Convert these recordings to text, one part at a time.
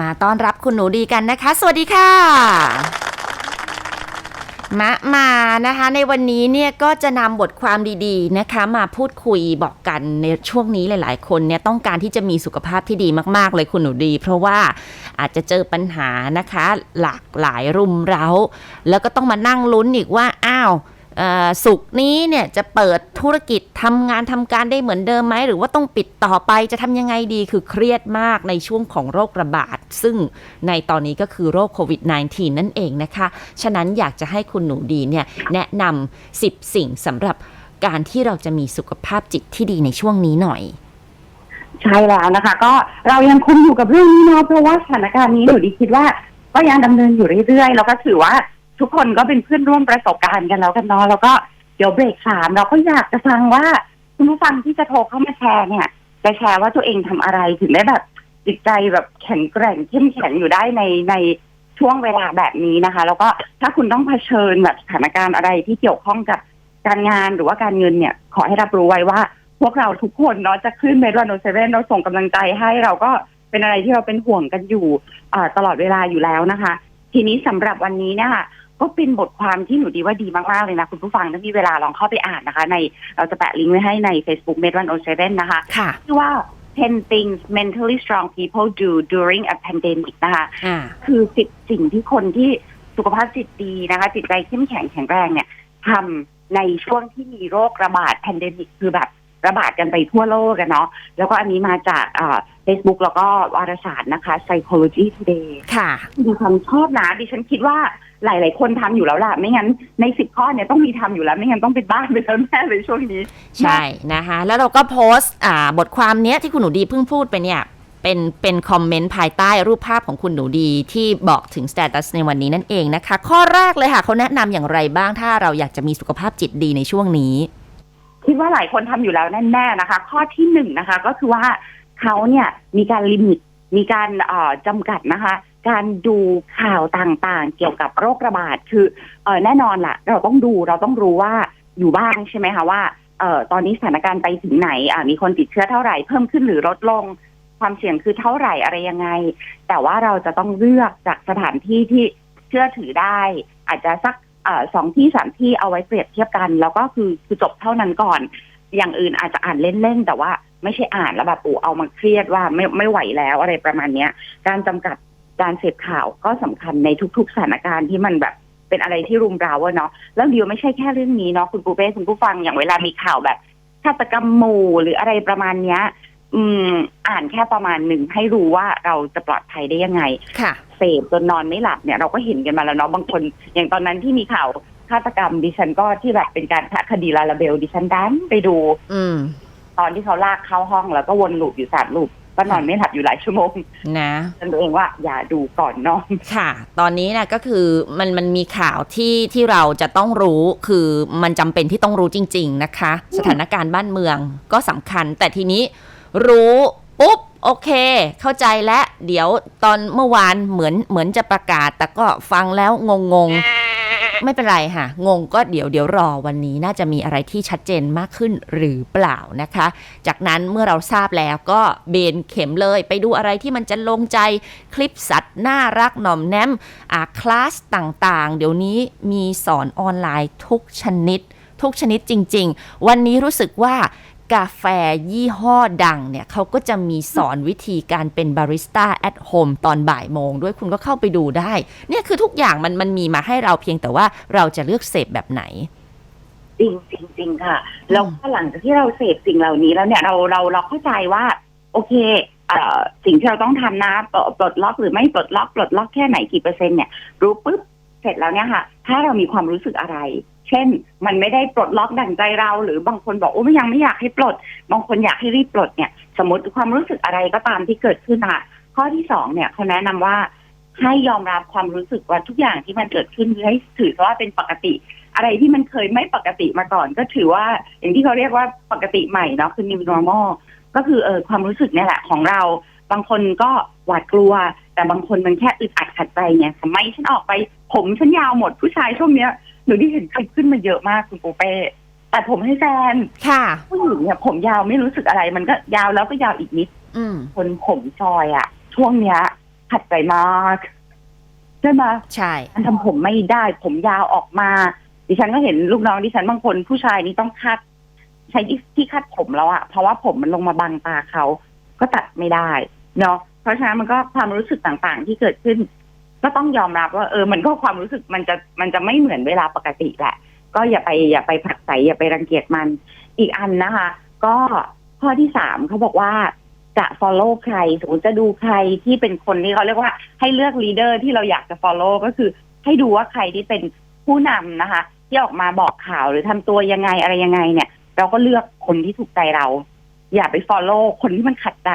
มาต้อนรับคุณหนูดีกันนะคะ สวัสดีค่ะ มะมานะคะ ในวันนี้เนี่ยก็จะนำบทความดีๆนะคะ มาพูดคุยบอกกันในช่วงนี้หลาย ๆ คนเนี่ยต้องการที่จะมีสุขภาพที่ดีมาก ๆ เลยคุณหนูดี เพราะว่าอาจจะเจอปัญหานะคะ หลากหลายรุมเร้า แล้วก็ต้องมานั่งลุ้นอีกว่าอ้าว สุกนี้เนี่ยจะเปิดธุรกิจทำงานทำการได้เหมือนเดิมไหม หรือว่าต้องปิดต่อไปจะทำยังไงดีคือเครียดมากในช่วงของโรคระบาด ซึ่งในตอนนี้ก็คือโรคโควิด -19 นั่นเองนะคะ ฉะนั้นอยากจะให้คุณหนูดีเนี่ยแนะนำ10 สิ่งสำหรับการที่เราจะมีสุขภาพจิตที่ดีในช่วงนี้หน่อยใช่แล้วนะคะ ก็เรายังคุมอยู่กับเรื่องนี้เนาะเพราะว่าสถานการณ์นี้หนูดีคิดว่าก็ยังดำเนินอยู่เรื่อยๆแล้วก็ถือว่า ทุกคนก็เป็นเพื่อนร่วมประสบการณ์กันแล้วกันเนาะแล้วก็เดี๋ยวเบรกสามเราก็อยากจะฟังว่าคุณผู้ฟังที่จะโทรเข้ามาแชร์เนี่ยจะแชร์ว่าตัวเองทำอะไรถึงได้แบบจิตใจแบบแข็งแกร่งเข้มแข็งอยู่ได้ในในช่วงเวลาแบบนี้นะคะ แล้วก็ถ้าคุณต้องเผชิญแบบสถานการณ์อะไรที่เกี่ยวข้องกับการงานหรือว่าการเงินเนี่ย ขอให้รับรู้ไว้ว่า พวกเราทุกคนเนาะจะขึ้นเมดวันโนเซเว่นเราส่งกำลังใจให้เราก็เป็นอะไรที่เราเป็นห่วงกันอยู่ตลอดเวลาอยู่แล้วนะคะ ทีนี้สำหรับวันนี้เนี่ยค่ะ ก็เป็นบทความที่หนูดีว่าดีมาก ๆ เลยนะ คุณผู้ฟังถ้ามีเวลาลองเข้าไปอ่านนะคะ ในเราจะแปะลิงก์ไว้ให้ใน Facebook m e d 1 0 7นะคะค่ะชื่อว่า 10 things mentally strong people do during a pandemic นะคะอ่าคือสิบสิ่งที่คนที่สุขภาพจิตดีนะคะ จิตใจเข้มแข็งแข็งแรงเนี่ยทำในช่วงที่มีโรคระบาดแพนเดมิกคือแบบระบาดกันไปทั่วโลกกันเนาะแล้วก็อันนี้มาจากเฟซบุ๊กแล้วก็วารสารนะคะ Psychology Today ค่ะดิฉันชอบนะดิฉันคิดว่า หลาย ๆ คนทำอยู่แล้วล่ะ ไม่งั้นในสิบข้อเนี่ยต้องมีทำอยู่แล้ว ไม่งั้นต้องเป็นบ้านไปแล้วแน่เลยช่วงนี้ ใช่นะคะ แล้วเราก็โพสต์อ่าบทความเนี้ยที่คุณหนูดีเพิ่งพูดไปเนี่ยเป็นเป็นคอมเมนต์ภายใต้รูปภาพของคุณหนูดีที่บอกถึงสเตตัสในวันนี้นั่นเองนะคะ ข้อแรกเลยค่ะเขาแนะนำอย่างไรบ้างถ้าเราอยากจะมีสุขภาพจิตดีในช่วงนี้คิดว่าหลายคนทำอยู่แล้วแน่ๆนะคะ ข้อที่หนึ่งนะคะ ก็คือว่าเขาเนี่ยมีการลิมิตมีการเอ่อจำกัดนะคะ การดูข่าวต่างๆ เกี่ยวกับโรคระบาดคือเออแน่นอนล่ะ เราต้องดูเราต้องรู้ว่าอยู่บ้างใช่ไหมคะว่าเออตอนนี้สถานการณ์ไปถึงไหนอ่ามีคนติดเชื้อเท่าไหร่เพิ่มขึ้นหรือลดลงความเสี่ยงคือเท่าไหร่อะไรยังไง แต่ว่าเราจะต้องเลือกจากสถานที่ที่เชื่อถือได้ อาจจะสักอสองที่สามที่เอาไว้เปรียบเทียบกัน แล้วก็คือคือจบเท่านั้นก่อน อย่างอื่นอาจจะอ่านเล่นๆแต่ว่าไม่ใช่อ่านแล้วแบบปูเอามาเครียดว่าไม่ไม่ไหวแล้วอะไรประมาณเนี้ย การจำกัด การเสพข่าวก็สำคัญในทุก ๆ สถานการณ์ที่มันแบบเป็นอะไรที่รุมเร้าอะเนาะแล้วเดียวไม่ใช่แค่เรื่องนี้เนาะคุณปูเป้คุณผู้ฟังอย่างเวลามีข่าวแบบฆาตกรรมหมู่หรืออะไรประมาณเนี้ย อืม อ่านแค่ประมาณหนึ่งให้รู้ว่าเราจะปลอดภัยได้ยังไง ค่ะเสพจนนอนไม่หลับเนี่ยเราก็เห็นกันมาแล้วเนาะบางคน อย่างตอนนั้นที่มีข่าวฆาตกรรมดิฉันก็ที่แบบเป็นการคดีลาลาเบลดิฉันดันไปดู อืมตอนที่เขาลากเข้าห้องแล้วก็วนลูปอยู่สามลูป ก็นอนไม่หลับอยู่หลายชั่วโมงนะฉันตัวเองว่าอย่าดูก่อนนอนค่ะ ตอนนี้นะก็คือมันมันมีข่าวที่ที่เราจะต้องรู้คือมันจำเป็นที่ต้องรู้จริง ๆนะคะ สถานการณ์บ้านเมืองก็สำคัญ แต่ทีนี้รู้ปุ๊บโอเค เข้าใจแล้ว เดี๋ยวตอนเมื่อวานเหมือนเหมือนจะประกาศ แต่ก็ฟังแล้วงงงๆ ไม่เป็นไรค่ะ งงก็เดี๋ยวเดี๋ยวรอวันนี้น่าจะมีอะไรที่ชัดเจนมากขึ้นหรือเปล่านะคะ จากนั้นเมื่อเราทราบแล้วก็เบนเข็มเลย ไปดูอะไรที่มันจะลงใจคลิปสัตว์น่ารักหน่อมแนมอ่าคลาสต่างๆ เดี๋ยวนี้มีสอนออนไลน์ทุกชนิดทุกชนิดจริง ๆ วันนี้รู้สึกว่า กาแฟยี่ห้อดังเนี่ยเขาก็จะมีสอนวิธีการเป็นบาริสต้าแอทโฮมตอนบ่ายโมงด้วยคุณก็เข้าไปดูได้ เนี่ยคือทุกอย่างมันมันมีมาให้เราเพียงแต่ว่าเราจะเลือกเสพแบบไหนจริงจริงจริงค่ะแล้วหลังจากที่เราเสพสิ่งเหล่านี้แล้วเนี่ยเราเราเราเข้าใจว่า โอเคสิ่งที่เราต้องทำนะปลปลดล็อกหรือไม่ปลดล็อกปลดล็อกแค่ไหนกี่เปอร์เซ็นต์เนี่ยรู้ปุ๊บเสร็จแล้วเนี่ยค่ะ ถ้าเรามีความรู้สึกอะไร เช่น มันไม่ได้ปลดล็อกดั่งใจเรา หรือบางคนบอกโอ้ไม่ยังไม่อยากให้ปลด บางคนอยากให้รีบปลดเนี่ย สมมติความรู้สึกอะไรก็ตามที่เกิดขึ้นค่ะข้อที่สองเนี่ยเขาแนะนำว่าให้ยอมรับความรู้สึกว่าทุกอย่างที่มันเกิดขึ้นคือให้ถือว่าเป็นปกติ อะไรที่มันเคยไม่ปกติมาก่อน ก็ถือว่าอย่างที่เขาเรียกว่าปกติใหม่เนาะคือ new normal ก็คือเออความรู้สึกเนี่ยแหละของเรา บางคนก็หวาดกลัว แต่บางคนมันแค่อึดอัดขัดใจเนี่ยทำไมฉันออกไป ผมฉันยาวหมดผู้ชายช่วงเนี้ย หนูที่เห็นคลิปขึ้นมาเยอะมากคุณปูเป้แต่ผมให้แฟนค่ะ ผู้หญิงเนี่ยผมยาวไม่รู้สึกอะไร มันก็ยาวแล้วก็ยาวอีกนิด อืม คนผมซอยอะช่วงเนี้ยขัดใจมากใช่ไหมใช่การทำผมไม่ได้ ผมยาวออกมา ดิฉันก็เห็นลูกน้องดิฉันบางคนผู้ชายนี่ต้องคาดใช้ที่คาดผมแล้วอะเพราะว่าผมมันลงมาบังตาเขาก็ตัดไม่ได้เนาะเพราะฉะนั้นมันก็ความรู้สึกต่างๆ ที่เกิดขึ้น ก็ต้องยอมรับว่าเออมันก็ความรู้สึกมันจะมันจะไม่เหมือนเวลาปกติแหละ ก็อย่าไปอย่าไปผลักใสอย่าไปรังเกียจมัน อีกอันนะคะ ก็ข้อที่สามเขาบอกว่าจะ follow ใคร สมมติจะดูใครที่เป็นคนที่เขาเรียกว่าให้เลือก leader ที่เราอยากจะ follow ก็คือให้ดูว่าใครที่เป็นผู้นำนะคะ ที่ออกมาบอกข่าวหรือทำตัวยังไงอะไรยังไงเนี่ย เราก็เลือกคนที่ถูกใจเรา อย่าไป follow คนที่มันขัดใจ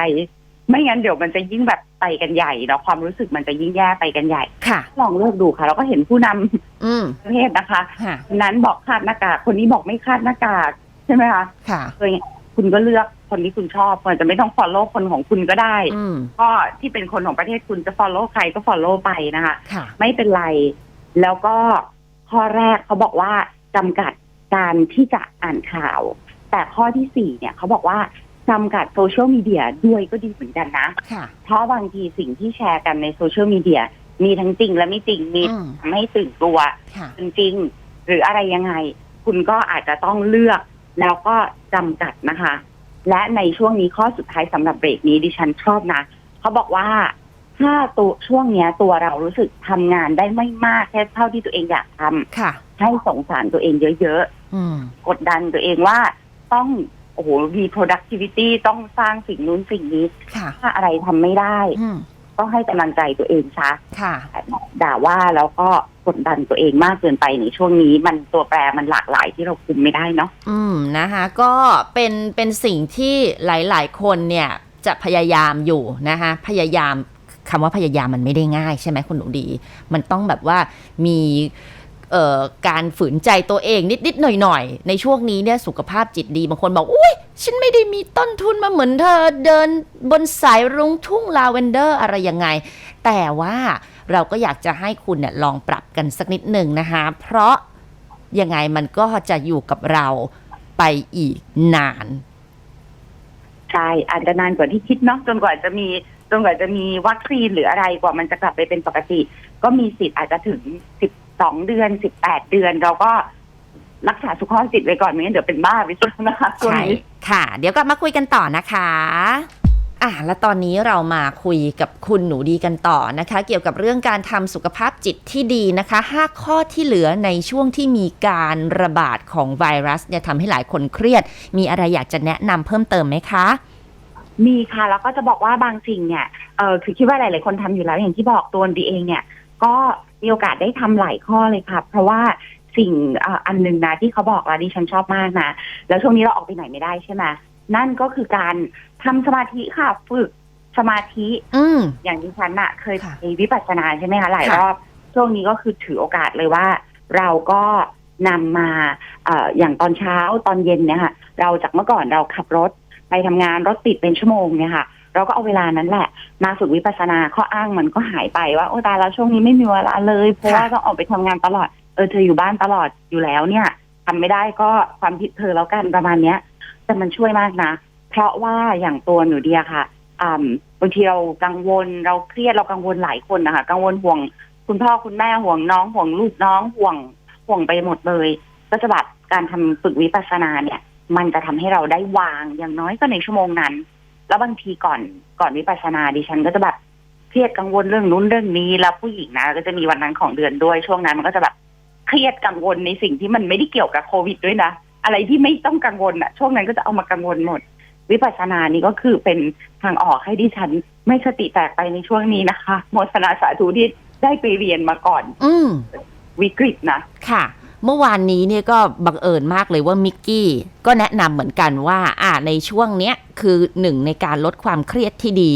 ไม่งั้นเดี๋ยวมันจะยิ่งแบบไปกันใหญ่เนาะความรู้สึกมันจะยิ่งแย่ไปกันใหญ่ ค่ะ ลองเลือกดูค่ะ เราก็เห็นผู้นำอืมประเทศนะคะค่ะ คนนั้นบอกคาดหน้ากากคนนี้บอกไม่คาดหน้ากากใช่ไหมคะค่ะเลยคุณก็เลือกคนที่คุณชอบอาจจะไม่ต้อง follow คนของคุณก็ได้ อืม ก็ที่เป็นคนของประเทศคุณจะ follow ใครก็ follow ไปนะคะ ค่ะ ไม่เป็นไร แล้วก็ข้อแรกเขาบอกว่าจำกัดการที่จะอ่านข่าว แต่ข้อที่สี่เนี่ยเขาบอกว่า จำกัดโซเชียลมีเดียด้วยก็ดีเหมือนกันนะ ค่ะ เพราะบางทีสิ่งที่แชร์กันในโซเชียลมีเดียมีทั้งจริงและไม่จริงมีอืม ทำให้ตื่นตัวค่ะ จริงๆหรืออะไรยังไง คุณก็อาจจะต้องเลือก แล้วก็จำกัดนะคะ และในช่วงนี้ข้อสุดท้ายสำหรับเบรกนี้ดิฉันชอบนะเขาบอกว่าถ้าตัวช่วงเนี้ยตัวเรารู้สึกทำงานได้ไม่มากแค่เท่าที่ตัวเองอยากทำค่ะให้สงสารตัวเองเยอะอืมๆกดดันตัวเองว่าต้อง โอ้โหมี productivity ต้องสร้างสิ่งนู้นสิ่งนี้ ค่ะ ถ้าอะไรทำไม่ได้ อืมต้องให้กำลังใจตัวเองซะค่ะ ด่าว่าแล้วก็กดดันตัวเองมากเกินไปในช่วงนี้ มันตัวแปรมันหลากหลายที่เราคุมไม่ได้เนาะ อืม นะคะ ก็เป็น เป็นสิ่งที่หลาย ๆ คนเนี่ย จะพยายามอยู่นะคะ พยายามคำว่าพยายามมันไม่ได้ง่ายใช่ไหมคุณหนูดี มันต้องแบบว่ามีเอ่อ การฝืนใจตัวเองนิดๆหน่อยๆ ในช่วงนี้เนี่ยสุขภาพจิตดีบางคนบอกอุ้ยฉันไม่ได้มีต้นทุนมาเหมือนเธอเดินบนสายรุ้งทุ่งลาเวนเดอร์อะไรยังไง แต่ว่าเราก็อยากจะให้คุณเนี่ยลองปรับกันสักนิดหนึ่งนะคะ เพราะยังไงมันก็จะอยู่กับเราไปอีกนาน ใช่ อาจจะนานกว่าที่คิดเนาะจนกว่าจะมีจนกว่าจะมีวัคซีนหรืออะไรกว่ามันจะกลับไปเป็นปกติ ก็มีสิทธิ์อาจจะถึงสิบ สองเดือนสิบแปดเดือนเราก็รักษาสุขภาพจิตไว้ก่อนไม่งั้นเดี๋ยวเป็นบ้าไปซะนะคะช่วงใช่นี้ ค่ะ เดี๋ยวกลับมาคุยกันต่อนะคะ อะแล้วตอนนี้เรามาคุยกับคุณหนูดีกันต่อนะคะ เกี่ยวกับเรื่องการทำสุขภาพจิตที่ดีนะคะ 5 ข้อที่เหลือในช่วงที่มีการระบาดของไวรัสเนี่ยทำให้หลายคนเครียด มีอะไรอยากจะแนะนำเพิ่มเติมไหมคะ มีค่ะ แล้วก็จะบอกว่าบางสิ่งเนี่ยเออคือคิดว่าหลาย ๆ คนทำอยู่แล้วอย่างที่บอกตัวดีเองเนี่ย ก็ มีโอกาสได้ทำหลายข้อเลยค่ะ เพราะว่าสิ่งเอ่ออันหนึ่งนะที่เขาบอกแล้วดิฉันชอบมากนะ แล้วช่วงนี้เราออกไปไหนไม่ได้ใช่ไหมนั่นก็คือการทำสมาธิค่ะ ฝึกสมาธิ อืมอย่างดิฉันอะเคยค่ะไปวิปัสสนาใช่ไหมคะหลายค่ะรอบ ช่วงนี้ก็คือถือโอกาสเลยว่า เราก็นำมาเอ่ออย่างตอนเช้าตอนเย็นเนี่ยค่ะ เราจากเมื่อก่อนเราขับรถไปทำงานรถติดเป็นชั่วโมงเนี่ยค่ะ เราก็เอาเวลานั้นแหละ มาฝึกวิปัสสนาข้ออ้างมันก็หายไปว่าโอ้ตายแล้วช่วงนี้ไม่มีเวลาเลยเพราะว่าต้องออกไปทำงานตลอดเออเธออยู่บ้านตลอดอยู่แล้วเนี่ยทำไม่ได้ก็ความผิดเธอแล้วกันประมาณเนี้ย แต่มันช่วยมากนะ เพราะว่าอย่างตัวหนูเดียค่ะบางทีเรากังวลเราเครียดเรากังวลหลายคนนะคะกังวลห่วงคุณพ่อคุณแม่ห่วงน้องห่วงลูกน้องห่วงห่วงไปหมดเลย ก็จะแบบการทำฝึกวิปัสสนาเนี่ย มันจะทำให้เราได้วางอย่างน้อยก็ในชั่วโมงนั้น แล้วบางทีก่อนก่อนวิปัสสนาดิฉันก็จะแบบเครียดกังวลเรื่องนู้นเรื่องนี้ แล้วผู้หญิงนะ ก็จะมีวันนั้นของเดือนด้วยช่วงนั้นมันก็จะแบบเครียดกังวลในสิ่งที่มันไม่ได้เกี่ยวกับโควิดด้วยนะอะไรที่ไม่ต้องกังวลอะช่วงนั้นก็จะเอามากังวลหมด วิปัสสนานี่ก็คือเป็นทางออกให้ดิฉัน ไม่สติแตกไปในช่วงนี้นะคะโมทนาสาธุที่ได้ไปเรียนมาก่อน อืมวิกฤตนะค่ะ เมื่อวานนี้เนี่ยก็บังเอิญมากเลยว่ามิกกี้ก็แนะนำเหมือนกันว่าอ่าในช่วงเนี้ยคือหนึ่งในการลดความเครียดที่ดี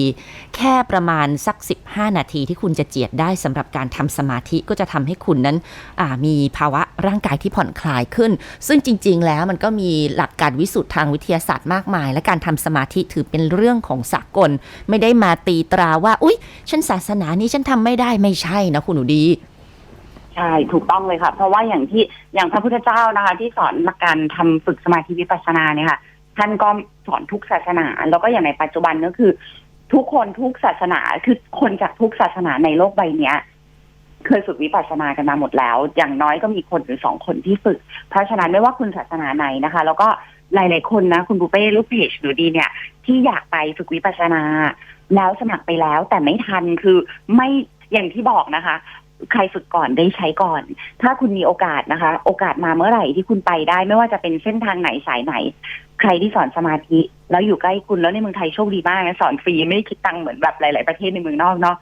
แค่ประมาณสัก 15 นาทีที่คุณจะเจียดได้สำหรับการทำสมาธิก็จะทำให้คุณนั้นอ่ามีภาวะร่างกายที่ผ่อนคลายขึ้น ซึ่งจริง ๆ แล้วมันก็มีหลักการวิสุทธ์ทางวิทยาศาสตร์มากมาย และการทำสมาธิถือเป็นเรื่องของสากล ไม่ได้มาตีตราว่า อุ๊ย ฉันศาสนานี้ฉันทำไม่ได้ไม่ใช่นะคุณหนูดี ใช่ถูกต้องเลยค่ะ เพราะว่าอย่างที่อย่างพระพุทธเจ้านะคะ ที่สอนหลักการทำฝึกสมาธิวิปัสสนาเนี่ยค่ะ ท่านก็สอนทุกศาสนา แล้วก็อย่างในปัจจุบันก็คือ ทุกคนทุกศาสนาคือคนจากทุกศาสนาในโลกใบเนี้ยเคยฝึกวิปัสสนากันมาหมดแล้ว อย่างน้อยก็มีคนหรือสองคนที่ฝึก เพราะฉะนั้นไม่ว่าคุณศาสนาไหนนะคะ แล้วก็หลาย ๆ คนนะ คุณปูเป้ลูกเพจหนูดีเนี่ย ที่อยากไปฝึกวิปัสสนา แล้วสมัครไปแล้วแต่ไม่ทันคือไม่อย่างที่บอกนะคะ ใครฝึกก่อนได้ใช้ก่อน ถ้าคุณมีโอกาสนะคะ โอกาสมาเมื่อไหร่ที่คุณไปได้ ไม่ว่าจะเป็นเส้นทางไหนสายไหน ใครที่สอนสมาธิ แล้วอยู่ใกล้คุณแล้วในเมืองไทยโชคดีมากนะสอนฟรีไม่ได้คิดตังค์เหมือนแบบหลาย ๆ ประเทศในเมืองนอกเนาะ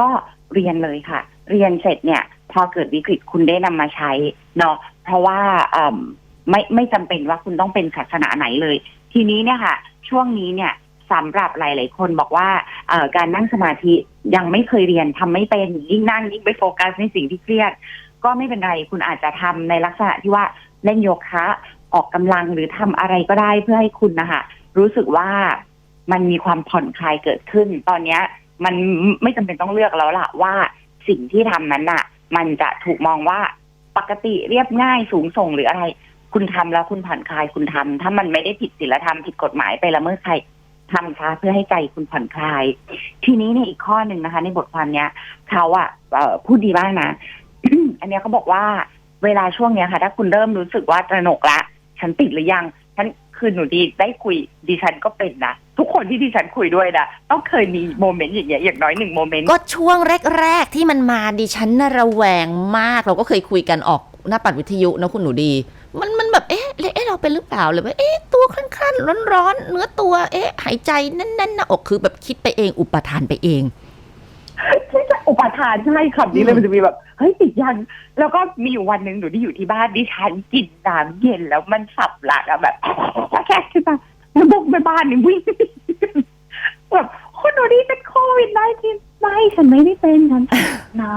ก็เรียนเลยค่ะ เรียนเสร็จเนี่ย พอเกิดวิกฤตคุณได้นำมาใช้เนาะเพราะว่าอ่มไม่ไม่จำเป็นว่าคุณต้องเป็นศาสนาไหนเลย ทีนี้เนี่ยค่ะ ช่วงนี้เนี่ยสำหรับหลาย ๆ คนบอกว่าการนั่งสมาธิ ยังไม่เคยเรียนทำไม่เป็นยิ่งนั่งยิ่งไปโฟกัสในสิ่งที่เครียด ก็ไม่เป็นไรคุณอาจจะทำในลักษณะที่ว่าเล่นโยคะออกกำลังหรือทำอะไรก็ได้เพื่อให้คุณนะคะรู้สึกว่ามันมีความผ่อนคลายเกิดขึ้น ตอนเนี้ย มันไม่จำเป็นต้องเลือกแล้วล่ะว่าสิ่งที่ทำนั้นน่ะมันจะถูกมองว่าปกติเรียบง่ายสูงส่งหรืออะไร คุณทำแล้วคุณผ่อนคลายคุณทำถ้ามันไม่ได้ผิดศีลธรรมผิดกฎหมายไปละเมิดใคร ทำซะเพื่อให้ใจคุณผ่อนคลาย ทีนี้เนี่ยอีกข้อหนึ่งนะคะ ในบทความเนี้ยเขาอะเอ่อพูดดีมากนะอันเนี้ยเขาบอกว่าเวลาช่วงเนี้ยค่ะ ถ้าคุณเริ่มรู้สึกว่าตระหนกละ ฉันติดหรือยังฉันคือหนูดีได้คุยดิฉันก็เป็นนะทุกคนที่ดิฉันคุยด้วยนะต้องเคยมีโมเมนต์อย่างเงี้ยอย่างน้อยหนึ่งโมเมนต์ก็ช่วงแรก ๆ ที่มันมาดิฉันน่ะระแวงมาก เราก็เคยคุยกันออกหน้าปัดวิทยุนะคุณหนูดี มันมัน เอ๊ะเอ๊ะเราเป็นหรือเปล่าหรือว่าเอ๊ะตัวคลั่นๆร้อนๆเนื้อตัว เอ๊ะ หายใจแน่นๆหน้าอกคือแบบคิดไปเอง อุปทานไปเองใช่อุปทานใช่คำนี้เลยมันจะมีแบบเฮ้ยติดยังแล้วก็มีอยู่วันหนึ่งหนูที่อยู่ที่บ้านดิฉันกินน้ำเย็นแล้วมันสับหลักอะแบบแค่ขึ้นมาแล้วบอกแม่บ้านนี่วิ่งแบบคุณหนูดีเป็นโควิดไนที ไม่ฉันไม่ได้เป็นฉันติดน้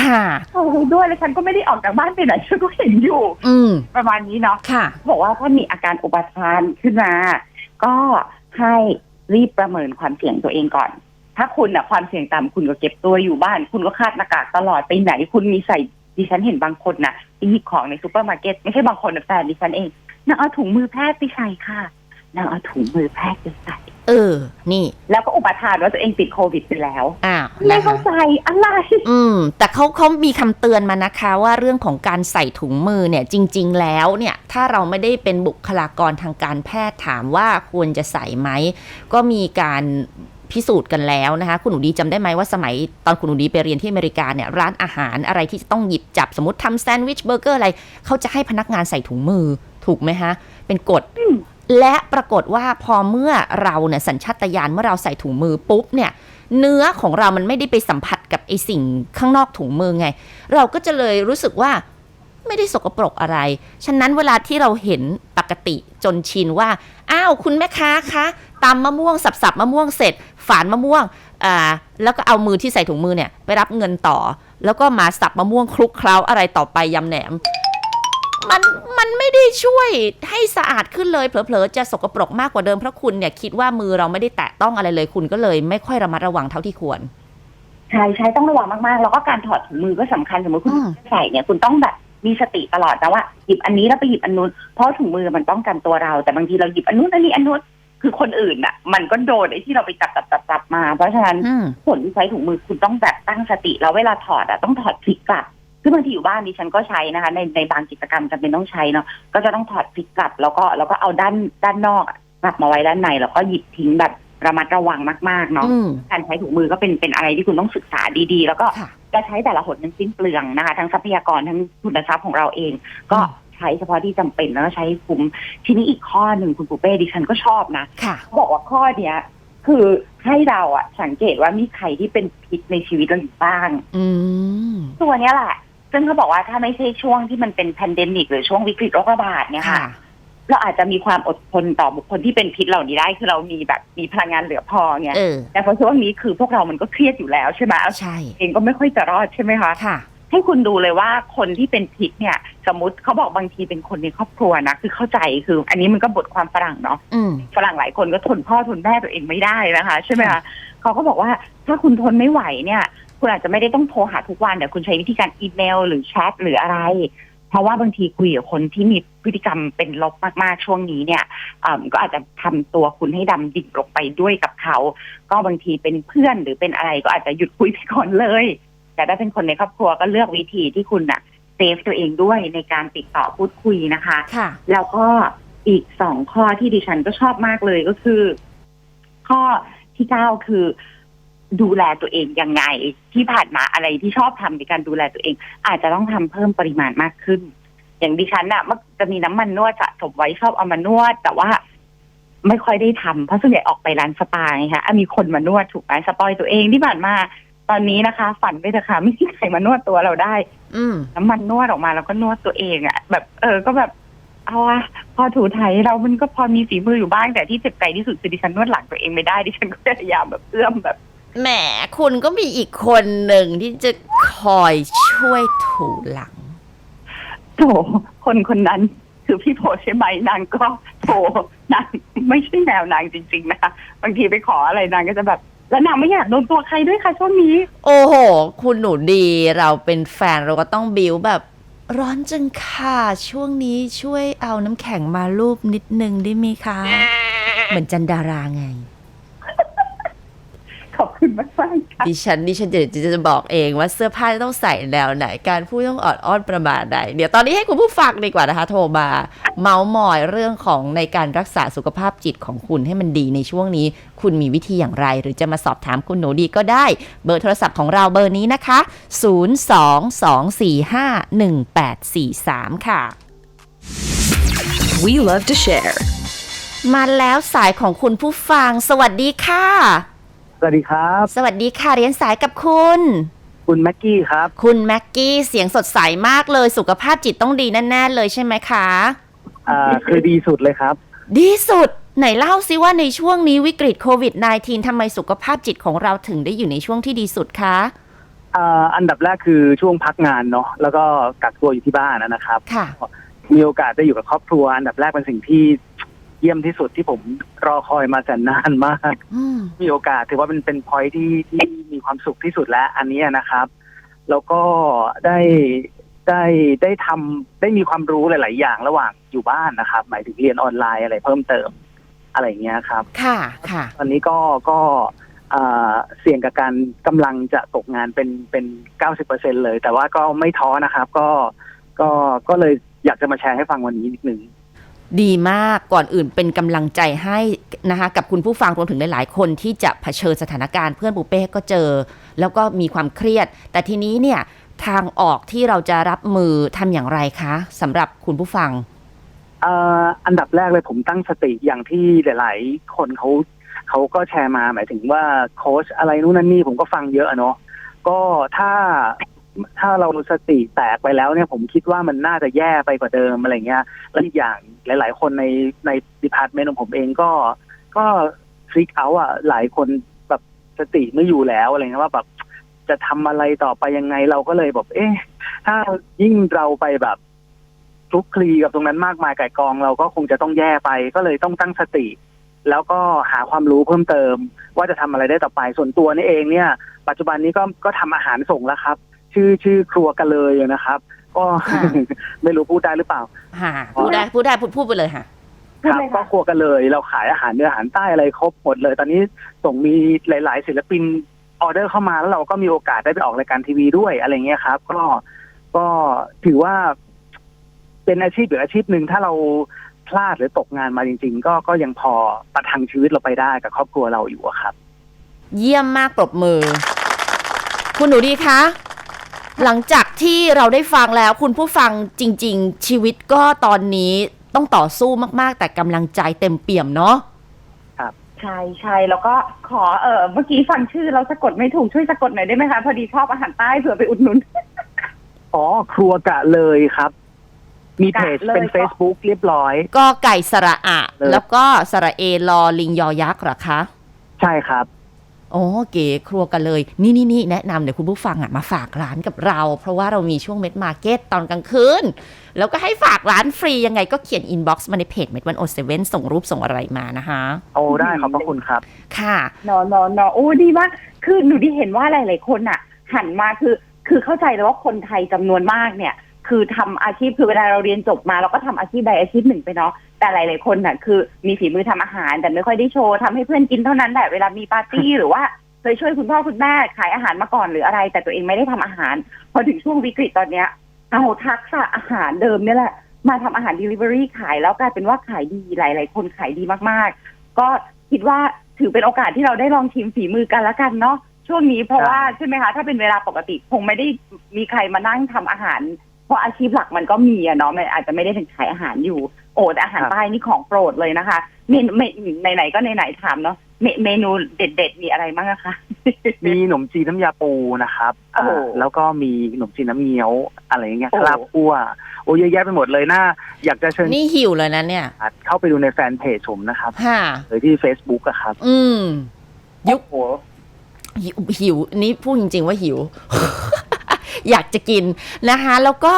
ค่ะำโอ้ยด้วยแล้วฉันก็ไม่ได้ออกจากบ้านไปไหนฉันก็เห็นอยู่ อืมประมาณนี้เนาะค่ะ บอกว่าถ้ามีอาการอุปทานขึ้นมา ก็ให้รีบประเมินความเสี่ยงตัวเองก่อน ถ้าคุณอะความเสี่ยงต่ำคุณก็เก็บตัวอยู่บ้าน คุณก็คาดหน้ากากตลอดไปไหน คุณมีใส่ดิฉันเห็นบางคนนะไปหยิบของในซูเปอร์มาร์เก็ตไม่ใช่บางคนนะแฟนดิฉันเองนางเอาถุงมือแพทย์ไปใส่ค่ะนางเอาถุงมือแพทย์ไปใส่ เออ นี่ แล้วก็อุปทานว่าตัวเองติดโควิดไปแล้ว อ่าไม่นะคะเข้าใจอะไร อืม แต่เขาเขามีคำเตือนมานะคะ ว่าเรื่องของการใส่ถุงมือเนี่ยจริง ๆ แล้วเนี่ย ถ้าเราไม่ได้เป็นบุคลากรทางการแพทย์ถามว่าควรจะใส่ไหม ก็มีการพิสูจน์กันแล้วนะคะ คุณหนูดีจำได้ไหมว่าสมัยตอนคุณหนูดีไปเรียนที่อเมริกาเนี่ยร้านอาหารอะไรที่จะต้องหยิบจับสมมติทำแซนด์วิชเบอร์เกอร์อะไรเขาจะให้พนักงานใส่ถุงมือถูกไหมฮะ เป็นกฎอืม และปรากฏว่าพอเมื่อเราเนี่ยสัญชาตญาณเมื่อเราใส่ถุงมือปุ๊บเนี่ยเนื้อของเรามันไม่ได้ไปสัมผัสกับไอสิ่งข้างนอกถุงมือไง เราก็จะเลยรู้สึกว่าไม่ได้สกปรกอะไร ฉะนั้นเวลาที่เราเห็นปกติจนชินว่า อ้าวคุณแม่ค้าคะตำมะม่วงสับๆมะม่วงเสร็จ ฝานมะม่วงอ่าแล้วก็เอามือที่ใส่ถุงมือเนี่ยไปรับเงินต่อ แล้วก็มาสับมะม่วงคลุกเคล้าอะไรต่อไปยำแหนม มันมันไม่ได้ช่วยให้สะอาดขึ้นเลยเผลอๆจะสกปรกมากกว่าเดิมเพราะคุณเนี่ยคิดว่ามือเราไม่ได้แตะต้องอะไรเลยคุณก็เลย ไม่ค่อยระมัดระวังเท่าที่ควรใช่ใช่ต้องระวังมากๆ แล้วก็การถอดถุงมือก็สำคัญสมมติคุณอืมใส่เนี่ยคุณต้องแบบมีสติตลอดนะว่าหยิบอันนี้แล้วไปหยิบอันนู้นเพราะถุงมือมันป้องกันตัวเรา แต่บางทีเราหยิบอันนู้นอันนี้อันนู้นคือคนอื่นน่ะ มันก็โดนไอ้ที่เราไปจับจับจับจับมา เพราะฉะนั้นอืมผลที่ใช้ถุงมือคุณต้องแบบตั้งสติแล้วเวลาถอดอะต้องถอดพลิกกลับ คือบางทีอยู่บ้านดิฉันก็ใช้นะคะ ในในบางกิจกรรมจำเป็นต้องใช้เนาะก็จะต้องถอดพลิกกลับ แล้วก็แล้วก็เอาด้านด้านนอกอะกลับมาไว้ด้านในแล้วก็หยิบทิ้งแบบระมัดระวังมากๆเนาะอืมการใช้ถุงมือก็เป็นเป็นอะไรที่คุณต้องศึกษาดีๆ แล้วก็ค่ะจะใช้แต่ละหนทั้งสิ้นเปลืองนะคะ ทั้งทรัพยากรทั้งทุนทรัพย์ของเราเอง ก็อืมใช้เฉพาะที่จำเป็นแล้วก็ใช้ให้คุ้มทีนี้อีกข้อหนึ่งคุณปูเป้ดิฉันก็ชอบนะค่ะเขาบอกว่าข้อเนี้ยคือให้เราอะสังเกตว่ามีใครที่เป็นพิษในชีวิตเราอยู่บ้างอืมตัวเนี้ยแหละ ซึ่งเขาบอกว่าถ้าไม่ใช่ช่วงที่มันเป็นแพนเดมิกหรือช่วงวิกฤตโรคระบาดเนี่ยค่ะค่ะ เราอาจจะมีความอดทนต่อบุคคลที่เป็นพิษเหล่านี้ได้ คือเรามีแบบมีพลังงานเหลือพอไงเออแต่พอช่วงนี้คือพวกเรามันก็เครียดอยู่แล้วใช่ไหมใช่เองก็ไม่ค่อยจะรอดใช่ไหมคะค่ะให้คุณดูเลยว่าคนที่เป็นพิษเนี่ย สมมติเขาบอกบางทีเป็นคนในครอบครัวนะคือเข้าใจคือ อันนี้มันก็บทความฝรั่งเนาะอืมฝรั่งหลายคนก็ทนพ่อทนแม่ตัวเองไม่ได้นะคะ ใช่ไหมคะเขาก็บอกว่าถ้าคุณทนไม่ไหวเนี่ย คุณอาจจะไม่ได้ต้องโทรหาทุกวันแต่คุณใช้วิธีการอีเมล หรือแชทหรืออะไร เพราะว่าบางทีคุยกับคนที่มีพฤติกรรมเป็นลบมากๆช่วงนี้เนี่ยเอิ่มก็อาจจะทำตัวคุณให้ดำดิ่งลงไปด้วยกับเขา ก็บางทีเป็นเพื่อนหรือเป็นอะไรก็อาจจะหยุดคุยไปก่อนเลย แต่ถ้าเป็นคนในครอบครัวก็เลือกวิธีที่คุณอะเซฟตัวเองด้วยในการติดต่อพูดคุยนะคะค่ะแล้วก็อีกสองข้อที่ดิฉันก็ชอบมากเลยก็คือ ข้อที่เก้าคือ ดูแลตัวเองยังไง ที่ผ่านมาอะไรที่ชอบทำในการดูแลตัวเอง อาจจะต้องทำเพิ่มปริมาณมากขึ้น อย่างดิฉันน่ะมันจะมีน้ำมันนวดสะสมไว้ชอบเอามานวด แต่ว่าไม่ค่อยได้ทำเพราะส่วนใหญ่ออกไปร้านสปาไงคะอะมีคนมานวดถูกไหมสปอยตัวเองที่ผ่านมา ตอนนี้นะคะ ฝันไปเถอะค่ะไม่มีใครมานวดตัวเราได้ อืมน้ำมันนวดออกมาแล้วก็นวดตัวเองอะแบบ เออก็แบบเอาอะพอถูไถเรามันก็พอมีฝีมืออยู่บ้างแต่ที่เจ็บใจที่สุดคือดิฉันนวดหลังตัวเองไม่ได้ดิฉันก็พยายามแบบเอื้อมแบบ แหมคุณก็มีอีกคนหนึ่งที่จะคอยช่วยถูหลัง โถคนคนนั้นคือพี่โพใช่ไหมนางก็โถนางไม่ใช่แนวนางจริง ๆ นะคะบางทีไปขออะไรนางก็จะแบบ แล้วนางไม่อยากโดนตัวใครด้วยค่ะช่วงนี้ โอ้โห คุณหนูดีเราเป็นแฟนเราก็ต้องบิวแบบ ร้อนจังค่ะ ช่วงนี้ช่วยเอาน้ำแข็งมารูปนิดนึงได้ไหมคะ เหมือนจันดาราไง ขอบคุณมากมากๆค่ะดิฉันดิฉันเดี๋ยวจะจะบอกเองว่าเสื้อผ้าจะต้องใส่แนวไหน การพูดต้องออดอ้อนประมาณไหนเดี๋ยวตอนนี้ให้คุณผู้ฟังดีกว่านะคะ โทรมา เมาส์มอยเรื่องของในการรักษาสุขภาพจิตของคุณให้มันดีในช่วงนี้ คุณมีวิธีอย่างไร หรือจะมาสอบถามคุณหนูดีก็ได้ เบอร์โทรศัพท์ของเราเบอร์นี้นะคะ 022451843 ค่ะ We love to share. มาแล้วสายของคุณผู้ฟัง สวัสดีค่ะ สวัสดีครับ สวัสดีค่ะเรียนสายกับคุณ คุณแม็กกี้ครับ คุณแม็กกี้เสียงสดใสมากเลยสุขภาพจิตต้องดีแน่ๆเลยใช่ไหมคะ อ่าคือดีสุดเลยครับ ดีสุด ไหนเล่าซิว่าในช่วงนี้วิกฤตโควิด -19 ทำไมสุขภาพจิตของเราถึงได้อยู่ในช่วงที่ดีสุดคะอ่าอันดับแรกคือช่วงพักงานเนาะแล้วก็กักตัวอยู่ที่บ้านนะครับ ค่ะ มีโอกาสได้อยู่กับครอบครัว อันดับแรกเป็นสิ่งที่ เยี่ยมที่สุดที่ผมรอคอยมาแสนนานมาก อืม มีโอกาสถือว่าเป็นเป็นพอยที่ที่มีความสุขที่สุดแล้ว อันนี้นะครับ แล้วก็ได้ได้ได้ทำได้มีความรู้หลาย ๆ อย่างระหว่างอยู่บ้านนะครับ หมายถึงเรียนออนไลน์อะไรเพิ่มเติมอะไรอย่างเงี้ยครับ ค่ะ ค่ะ ตอนนี้ก็ก็อ่าเสี่ยงกับการกำลังจะตกงานเป็นเป็นเก้าสิบเปอร์เซ็นเลย แต่ว่าก็ไม่ท้อนะครับ ก็ก็ก็เลยอยากจะมาแชร์ให้ฟังวันนี้นิดนึง ดีมากก่อนอื่นเป็นกำลังใจให้นะคะกับคุณผู้ฟังรวมถึงหลาย ๆ คนที่จะเผชิญสถานการณ์เพื่อนปูเป้ก็เจอ แล้วก็มีความเครียด แต่ทีนี้เนี่ยทางออกที่เราจะรับมือทำอย่างไรคะสำหรับคุณผู้ฟังอันดับแรกเลยผมตั้งสติอย่างที่หลาย ๆ คนเขาเขาก็แชร์มาหมายถึงว่าโค้ชอะไรนู่นนั่นนี่ผมก็ฟังเยอะเนาะก็ถ้า ถ้าเราสติแตกไปแล้วเนี่ยผมคิดว่ามันน่าจะแย่ไปกว่าเดิมอะไรเงี้ยแล้วอีกอย่างหลาย ๆ คนในในดีพาร์ตเมนต์ของผมเองก็ ก็ฟลิกเอาอะหลายคนแบบสติไม่อยู่แล้วอะไรเงี้ยว่าแบบจะทำอะไรต่อไปยังไงเราก็เลยแบบเอ๊ะถ้ายิ่งเราไปแบบคลุกคลีกับตรงนั้นมากมายไก่กองเราก็คงจะต้องแย่ไป ก็เลยต้องตั้งสติ แล้วก็หาความรู้เพิ่มเติม ว่าจะทำอะไรได้ต่อไปส่วนตัวนี่เองเนี่ย ปัจจุบันนี้ก็ก็ทำอาหารส่งแล้วครับ ชื่อชื่อครัวกันเลยนะครับ ก็ค่ะ ไม่รู้พูดได้หรือเปล่า ค่ะพูดได้พูดได้พูดพูดไปเลยค่ะครับก็ครัวกันเลย เราขายอาหารเหนื้ออาหารใต้อะไรครบหมดเลย ตอนนี้ส่งมีหลาย ๆ ศิลปินออเดอร์เข้ามาแล้วเราก็มีโอกาสได้ไปออกรายการทีวีด้วยอะไรเงี้ยครับ ก็ก็ถือว่า เป็นอาชีพหรืออาชีพหนึ่งถ้าเราพลาดหรือตกงานมาจริง ๆ ก็ก็ยังพอประทังชีวิตเราไปได้กับครอบครัวเราอยู่อะครับ เยี่ยมมากปรบมือ คุณหนูดีคะ หลังจากที่เราได้ฟังแล้วคุณผู้ฟังจริง ๆ ชีวิตก็ตอนนี้ต้องต่อสู้มากๆ แต่กำลังใจเต็มเปี่ยมเนาะใช่ใช่แล้วก็ขอเออเมื่อกี้ฟังชื่อเราสะกดไม่ถูกช่วยสะกดหน่อยได้ไหมคะ พอดีชอบอาหารใต้เผื่อไปอุดหนุน อ๋อ ครัวกะเลยครับ มีเพจกะเลยเป็น Facebook เรียบร้อย ก็ไก่สระอะเลยแล้วก็สระเอลอลิงยอยักษ์เหรอคะ ใช่ครับ โอ้เก๋ครัวกันเลย นี่นี่นี่แนะนำเดี๋ยวคุณผู้ฟังอะมาฝากร้านกับเรา เพราะว่าเรามีช่วงเม็ดมาร์เก็ตตอนกลางคืน แล้วก็ให้ฝากร้านฟรียังไงก็เขียนอินบ็อกซ์มาในเพจเม็ดวันโอเซเว่นส่งรูปส่งอะไรมานะคะโอ้ได้ขอบพระคุณครับ ค่ะนอนอนอโอ้ดีมากคือหนูที่เห็นว่าหลาย ๆ คนอะ หันมาคือคือเข้าใจเลยว่าคนไทยจำนวนมากเนี่ยเคคือทำอาชีพคือเวลาเราเรียนจบมาเราก็ทำอาชีพใดอาชีพหนึ่งไปเนาะแต่หลาย ๆ คนน่ะคือมีฝีมือทำอาหาร แต่ไม่ค่อยได้โชว์ทำให้เพื่อนกินเท่านั้นแหละเวลามีปาร์ตี้หรือว่าเคยช่วยคุณพ่อคุณแม่ขายอาหารมาก่อนหรืออะไร แต่ตัวเองไม่ได้ทำอาหาร พอถึงช่วงวิกฤตตอนเนี้ยเอาทักษะอาหารเดิมเนี่ยแหละ มาทำอาหาร Delivery ขายแล้วกลายเป็นว่าขายดีหลาย ๆ คนขายดีมาก ๆ ก็คิดว่าถือเป็นโอกาสที่เราได้ลองชิมฝีมือกันละกันเนาะช่วงนี้เพราะว่าใช่ไหมคะถ้าเป็นเวลาปกติคงไม่ได้มีใครมานั่งทำอาหารเพ ราะอาชีพหลักมันก็มีอะเนาะมันอาจจะไม่ได้ถึงขายอาหารอยู่ โอ้แต่อาหารครับใต้นี่ของโปรดเลยนะคะเมนูเมนูไหนๆก็ไหนๆถามเนาะเมเมนูเด็ดๆมีอะไรบ้างอะคะมีขนมจีนน้ำยาปูนะครับอ่าโอ้แล้วก็มีขนมจีนน้ำเงี้ยวอะไรอย่างเงี้ยโอ้ลาบคั่วโอ้เยอะแยะไปหมดเลยน่าอยากจะเชิญนี่หิวเลยนะเนี่ย เข้าไปดูในแฟนเพจผมนะครับฮ่าหรือที่ Facebook อะครับ อืมยุคโอ้หิวหิวนี่พูดจริง ๆ ว่าหิว อยากจะกินนะคะแล้วก็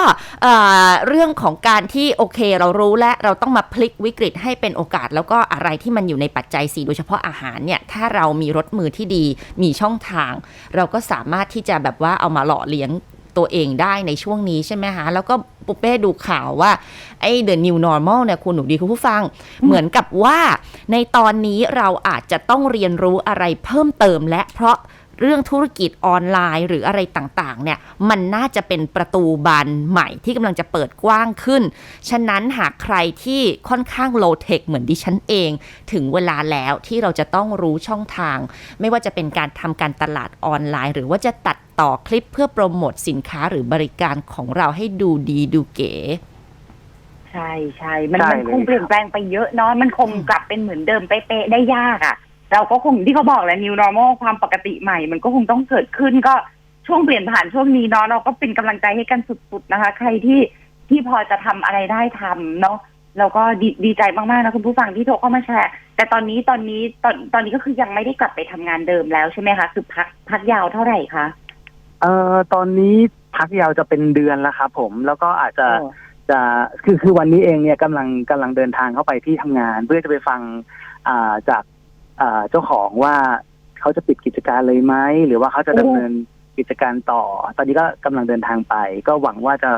เรื่องของการที่โอเคเรารู้และเราต้องมาพลิกวิกฤตให้เป็นโอกาส แล้วก็อะไรที่มันอยู่ในปัจจัยสี่โดยเฉพาะอาหารเนี่ยถ้าเรามีรถมือที่ดีมีช่องทาง เราก็สามารถที่จะแบบว่าเอามาหล่อเลี้ยงตัวเองได้ในช่วงนี้ใช่ไหมคะแล้วก็ปุเป้ดูข่าวว่า ไอ้ the new normal เนี่ยคุณหนูดีคุณผู้ฟัง เหมือนกับว่าในตอนนี้เราอาจจะต้องเรียนรู้อะไรเพิ่มเติมและเพราะ เรื่องธุรกิจออนไลน์หรืออะไรต่างๆเนี่ยมันน่าจะเป็นประตูบานใหม่ที่กำลังจะเปิดกว้างขึ้น ฉะนั้นหากใครที่ค่อนข้างโลเทคเหมือนดิฉันเอง ถึงเวลาแล้วที่เราจะต้องรู้ช่องทาง ไม่ว่าจะเป็นการทำการตลาดออนไลน์ หรือว่าจะตัดต่อคลิปเพื่อโปรโมทสินค้าหรือบริการของเราให้ดูดีดูเก๋ใช่ใช่มันมันคงเปลี่ยนแปลงไปเยอะเนาะมันคงกลับเป็นเหมือนเดิมเป๊ะๆได้ยากอะ่ะ เราก็คงที่เขาบอกแหละ new normal ความปกติใหม่ มันก็คงต้องเกิดขึ้นก็ช่วงเปลี่ยนผ่านช่วงนี้เนาะเราก็เป็นกำลังใจให้กันสุดๆนะคะ ใครที่ที่พอจะทำอะไรได้ทำเนาะเราก็ดีดีใจมากๆนะคุณผู้ฟังที่โทรเข้ามาแชร์ แต่ตอนนี้ตอนนี้ตอนตอนนี้ก็คือยังไม่ได้กลับไปทำงานเดิมแล้วใช่ไหมคะ คือพักพักยาวเท่าไหร่คะเอ่อตอนนี้พักยาวจะเป็นเดือนแล้วครับผมแล้วก็อาจจะโอ้จะคือคือวันนี้เองเนี่ยกำลังกำลังเดินทางเข้าไปที่ทำงาน เพื่อจะไปฟังอ่าจาก อ่าเจ้าของว่าเขาจะปิดกิจการเลยไหมหรือว่าเขาจะดำเนินกิจการต่อ ตอนนี้ก็กำลังเดินทางไป ก็หวังว่าจะ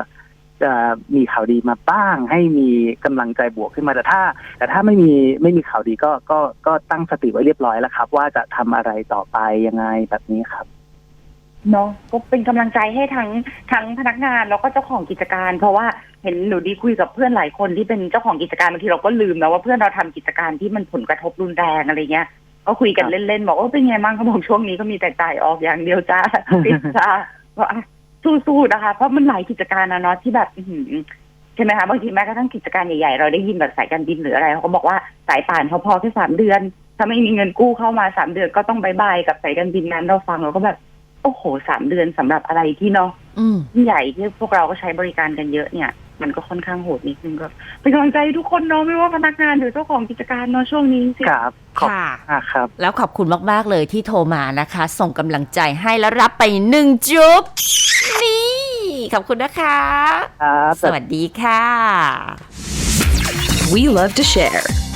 จะมีข่าวดีมาบ้าง ให้มีกำลังใจบวกขึ้นมาแต่ถ้า แต่ถ้าไม่มีไม่มีข่าวดีก็ก็ก็ตั้งสติไว้เรียบร้อยแล้วครับ ว่าจะทำอะไรต่อไปยังไงแบบนี้ครับ เนาะก็เป็นกำลังใจให้ทั้งทั้งพนักงานแล้วก็เจ้าของกิจการ เพราะว่าเห็นหนูดีคุยกับเพื่อนหลายคนที่เป็นเจ้าของกิจการบางทีเราก็ลืมนะว่าเพื่อนเราทำกิจการที่มันผลกระทบรุนแรงอะไรเงี้ย ก็คุยกันเล่นๆบอกว่าเป็นไงบ้างเขาบอกช่วงนี้ก็มีแต่จ่ายออกอย่างเดียวจ้าปิดจ้าก็อะสู้ๆนะคะ เพราะมันหลายกิจการนะเนาะที่แบบอื้อหือใช่ไหมคะบางทีแม้กระทั่งกิจการใหญ่ๆเราได้ยินแบบสายการบินหรืออะไรเขาก็บอกว่าสายป่านเขาพอแค่สามเดือน ถ้าไม่มีเงินกู้เข้ามาสามเดือนก็ต้องบายบายกับสายการบินนั้นเราฟังเราก็แบบ โอ้โหสามเดือนสำหรับอะไรที่เนาะอืมที่ใหญ่ที่พวกเราก็ใช้บริการกันเยอะเนี่ย มันก็ค่อนข้างโหดนิดนึงก็เป็นกำลังใจให้ทุกคนเนาะไม่ว่าพนักงานหรือเจ้าของกิจการเนาะช่วงนี้สิครับขอบค่ะคุณมากครับ แล้วขอบคุณมาก ๆ เลยที่โทรมานะคะ ส่งกำลังใจให้แล้วรับไปหนึ่งจุ๊บนี่ ขอบคุณนะคะครับสวัสดีค่ะ We love to share.